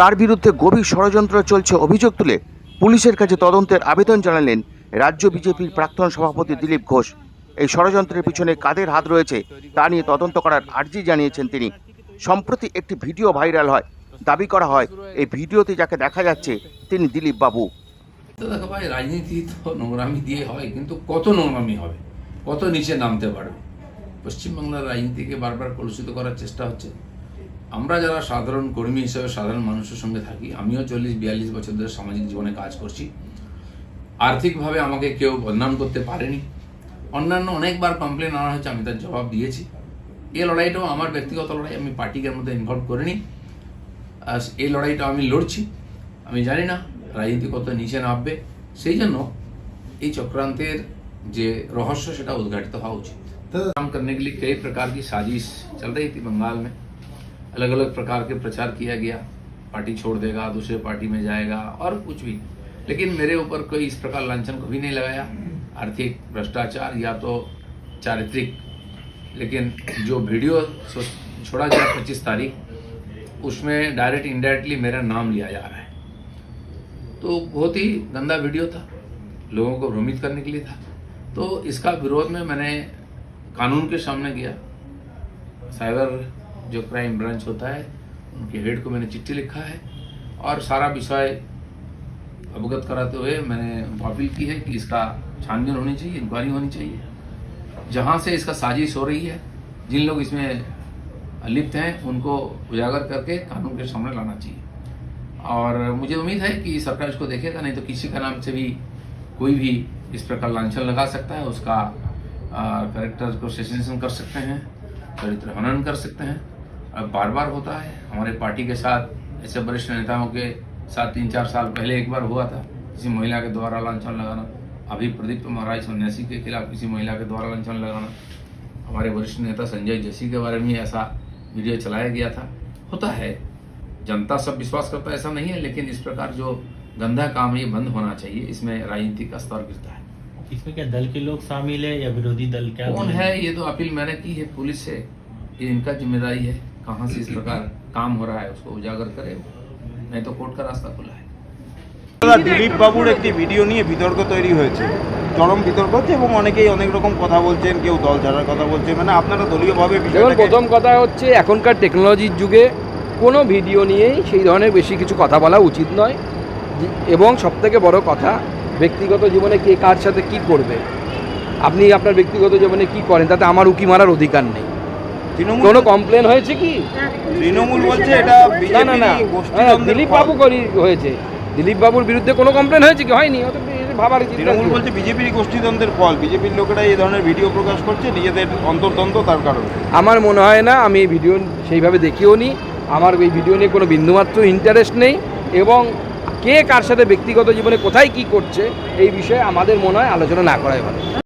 তার বিরুদ্ধে গভীর ষড়যন্ত্র চলছে অভিযোগ তুলে পুলিশের কাছে তদন্তের আবেদন জানালেন রাজ্য বিজেপির প্রাক্তন সভাপতি দিলীপ ঘোষ। এই ষড়যন্ত্রের পিছনে কাদের হাত রয়েছে তা নিয়ে তদন্ত করার আর্জি জানিয়েছেন তিনি। সম্প্রতি একটি ভিডিও ভাইরাল হয়। দাবি করা হয়, এই ভিডিওতে যাকে দেখা যাচ্ছে তিনি দিলীপ বাবু। দেখো ভাই, রাজনীতি তো নোংরামি দিয়ে হয়, কিন্তু কত নোংরামি হবে? কত নিচে নামতে পারবে? পশ্চিমবাংলার রাজনীতিকে বারবার কলুষিত করার চেষ্টা হচ্ছে। আমরা যারা সাধারণ কর্মী হিসেবে সাধারণ মানুষের সঙ্গে থাকি আমিও চল্লিশ বিয়াল্লিশ বছর ধরে সামাজিক জীবনে কাজ করছি আর্থিকভাবে আমাকে কেউ বদনাম করতে পারেনি অন্যান্য অনেকবার কমপ্লেন আনা হয়েছে আমি তার জবাব দিয়েছি এই লড়াইটাও আমার ব্যক্তিগত লড়াই আমি পার্টিকে মধ্যে ইনভলভ করিনি আর এই লড়াইটা আমি লড়ছি আমি জানি না রাজনীতি কত নিচে নামবে সেই জন্য এই চক্রান্তের যে রহস্য সেটা उद्घाटित হওয়া উচিত काम करने के लिए कई प्रकार की साजिश चल रही थी बंगाल में अलग अलग प्रकार के प्रचार किया गया। पार्टी छोड़ देगा, दूसरे पार्टी में जाएगा और कुछ भी। लेकिन मेरे ऊपर कोई इस प्रकार लांछन कभी नहीं लगाया। आर्थिक भ्रष्टाचार या तो चारित्रिक। लेकिन जो वीडियो छोड़ा गया पच्चीस तारीख, उसमें डायरेक्ट इनडायरेक्टली मेरा नाम लिया जा रहा है। तो बहुत ही गंदा वीडियो था। लोगों को भ्रमित करने के लिए था। तो इसका विरोध में मैंने कानून के सामने किया। साइबर जो क्राइम ब्रांच होता है, उनके हेड को मैंने चिट्ठी लिखा है और सारा विषय अवगत कराते हुए मैंने अपील की है कि इसका छानबीन होनी चाहिए इंक्वायरी होनी चाहिए। जहाँ से इसका साजिश हो रही है, जिन लोग इसमें लिप्त हैं, उनको उजागर करके कानून के सामने लाना चाहिए। और मुझे उम्मीद है कि सरकार इसको देखेगा, नहीं तो किसी का नाम से भी कोई भी इस प्रकार लांछन लगा सकता है, उसका करेक्टर को सेशन कर सकते हैं, चरित्र हनन कर सकते हैं। अब बार बार होता है। हमारे पार्टी के साथ ऐसे वरिष्ठ नेताओं के साथ तीन चार साल पहले एक बार हुआ था किसी महिला के द्वारा लांछन लगाना। अभी प्रदीप महाराज सन्यासी के खिलाफ किसी महिला के द्वारा लांछन लगाना। हमारे वरिष्ठ नेता संजय जोशी के बारे में ऐसा वीडियो चलाया गया था। होता है। जनता सब विश्वास करता ऐसा नहीं है लेकिन इस प्रकार जो गंदा काम है ये बंद होना चाहिए इसमें राजनीति का स्तर गिरता है। इसमें क्या दल के लोग शामिल है या विरोधी दल क्या कौन है? ये तो अपील मैंने की है पुलिस से ये इनका ज़िम्मेदारी है। कहाँ से इस प्रकार काम हो रहा है उसको उजागर करे नहीं तो कोर्ट का रास्ता खुला है দাদা দিলীপ বাবুর একটি ভিডিও নিয়ে বিতর্ক তৈরি হয়েছে চরম বিতর্ক হচ্ছে এবং অনেকেই অনেক রকম কথা বলছেন কেউ দল ছাড়ার কথা বলছে মানে আপনারা দলীয়ভাবে দেখুন বিষয়টাকে প্রথম কথা হচ্ছে এখনকার টেকনোলজির যুগে কোনো ভিডিও নিয়েই সেই ধরনের বেশি কিছু কথা বলা উচিত নয় যে- এবং সবথেকে বড় কথা ব্যক্তিগত জীবনে কে কার সাথে কি করবে আপনি আপনার ব্যক্তিগত জীবনে কি করেন তাতে আমার উকি মারার অধিকার নেই তৃণমূল কোনো কমপ্লেন হয়েছে কি? তৃণমূল বলছে এটা না না না। দিলীপ বাবু করি হয়েছে। দিলীপ বাবুর বিরুদ্ধে কোনো কমপ্লেন হয়েছে কি? হয়নি ভাবার তৃণমূল বলছে বিজেপির গোষ্ঠীদ্বন্দ্বের ফল। বিজেপির লোকেরা এই ধরনের ভিডিও প্রকাশ করছে নিজেদের অন্তর্দ্বন্দ্ব তার কারণে। আমার মনে হয় না আমি এই ভিডিও সেইভাবে দেখিও নি। আমার এই ভিডিও নিয়ে কোনো বিন্দুমাত্র ইন্টারেস্ট নেই। এবং কে কার সাথে ব্যক্তিগত জীবনে কোথায় কি করছে এই বিষয়ে আমাদের মনে হয় আলোচনা না করাই ভালো।